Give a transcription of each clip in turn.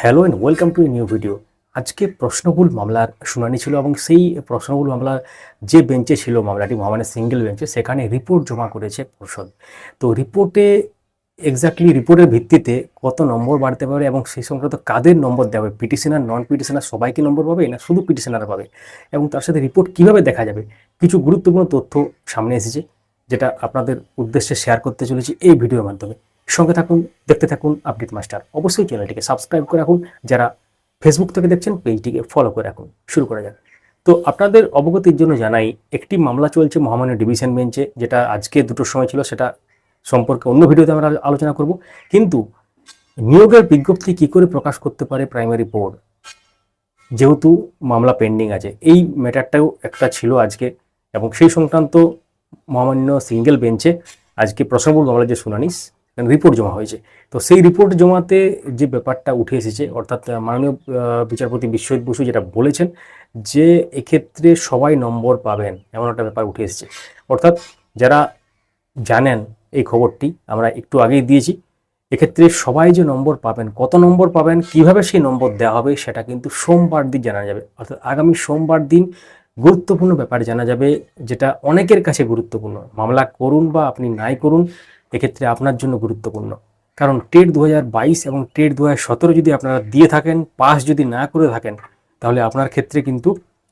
Hello and welcome to a new video আজকে প্রশ্নভুল মামলার শুনানি ছিল এবং সেই প্রশ্নভুল মামলার যে বেঞ্চে ছিল মামলাটি মহামানের সিঙ্গেল বেঞ্চে, সেখানে রিপোর্ট জমা করেছে পর্ষদ। তো রিপোর্টে এক্স্যাক্টলি রিপোর্টের ভিত্তিতে কত নম্বর বাড়তে পারে এবং সেই সংক্রান্ত কাদের নম্বর দেওয়া হবে? পিটিশনার নন পিটিশনার সবাইকে নম্বর পাবে না শুধু পিটিশনার পাবে? এবং তার সাথে রিপোর্ট কীভাবে দেখা যাবে? কিছু গুরুত্বপূর্ণ তথ্য সামনে এসেছে, যেটা আপনাদের উদ্দেশ্যে শেয়ার করতে চলেছি এই ভিডিওর মাধ্যমে। সঙ্গে থাকুন, দেখতে থাকুন আপডেট মাস্টার অবশ্যই চ্যানেলটিকে সাবস্ক্রাইব করে রাখুন। যারা ফেসবুক থেকে দেখছেন পেজটিকে ফলো করে রাখুন। শুরু করা যাক। তো আপনাদের অবগতির জন্য জানাই, একটি মামলা চলছে মহামান্য ডিভিশন বেঞ্চে যেটা আজকে দুটোর সময় ছিল, সেটা সম্পর্কে অন্য ভিডিওতে আমরা আলোচনা করব। কিন্তু নিয়োগের বিজ্ঞপ্তি কি করে প্রকাশ করতে পারে প্রাইমারি বোর্ড যেহেতু মামলা পেন্ডিং আছে, এই ম্যাটারটাও একটা ছিল আজকে, এবং সেই সংক্রান্ত মহামান্য সিঙ্গেল বেঞ্চে আজকে প্রশ্নবুল মামলার যে শুনানি রিপোর্ট জমা হয়েছে তো সেই রিপোর্ট জমাতে যে ব্যাপারটা উঠে এসেছে, অর্থাৎ মাননীয় বিচারপতি বিশ্বজিৎ বসু যেটা বলেছেন যে এক্ষেত্রে সবাই নম্বর পাবেন, এমন একটা ব্যাপার উঠে এসেছে। অর্থাৎ, যারা জানেন এই খবরটি, আমরা একটু আগেই দিয়েছি, এক্ষেত্রে সবাই যে নম্বর পাবেন, কত নম্বর পাবেন, কীভাবে সেই নম্বর দেওয়া হবে সেটা কিন্তু সোমবার দিন জানা যাবে। অর্থাৎ, আগামী সোমবার দিন গুরুত্বপূর্ণ ব্যাপার জানা যাবে, যেটা অনেকের কাছে গুরুত্বপূর্ণ। মামলা করুন বা আপনি নাই করুন এক্ষেত্রে আপনার জন্য গুরুত্বপূর্ণ। কারণ টেট দু এবং টেট দু যদি আপনারা দিয়ে থাকেন পাস যদি না করে থাকেন, তাহলে আপনার ক্ষেত্রে কিন্তু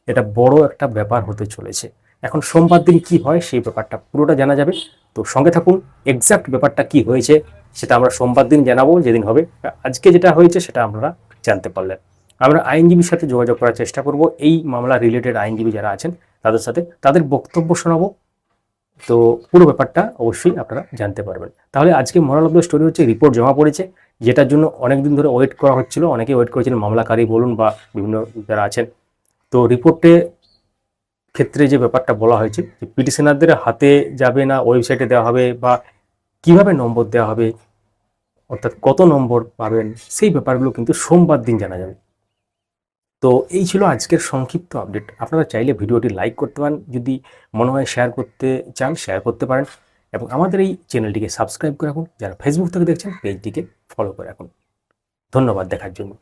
এটা বড় একটা ব্যাপার হতে চলেছে। এখন সোমবার দিন কি হয় সেই ব্যাপারটা পুরোটা জানা যাবে। তো সঙ্গে থাকুন এক্সাক্ট ব্যাপারটা কি হয়েছে সেটা আমরা সোমবার দিন জানাব, যেদিন হবে। আজকে যেটা হয়েছে সেটা আপনারা জানতে পারলেন। আমরা আইনজীবীর সাথে যোগাযোগ করার চেষ্টা করব। এই মামলা রিলেটেড আইনজীবী যারা আছেন, তাদের সাথে তাদের বক্তব্য শোনাবো। তো পুরো ব্যাপারটা অবশ্যই আপনারা জানতে পারবেন। তাহলে আজকে মোরাল অফ দ্য স্টোরি হচ্ছে রিপোর্ট জমা পড়েছে, যেটার জন্য অনেক দিন ধরে ওয়েট করা হচ্ছিল। অনেকে ওয়েট করেছিলেন মামলাকারী বলুন বা বিভিন্ন যারা আছেন। তো রিপোর্টে ক্ষেত্রে যে ব্যাপারটা বলা হয়েছে, যে পিটিশনারদের হাতে যাবে না ওয়েবসাইটে দেওয়া হবে বা কীভাবে নম্বর দেওয়া হবে, অর্থাৎ কত নম্বর পাবেন, সেই ব্যাপারগুলো কিন্তু সোমবার দিন জানা যাবে। তো এই ছিল আজকের সংক্ষিপ্ত আপডেট আপনারা চাইলে ভিডিওটি লাইক করতে পারেন, যদি মনে হয় শেয়ার করতে চান শেয়ার করতে পারেন এবং আমাদের এই চ্যানেলটিকে সাবস্ক্রাইব করে রাখুন। যারা ফেসবুক থেকে দেখছেন পেজটিকে ফলো করে রাখুন। ধন্যবাদ দেখার জন্য।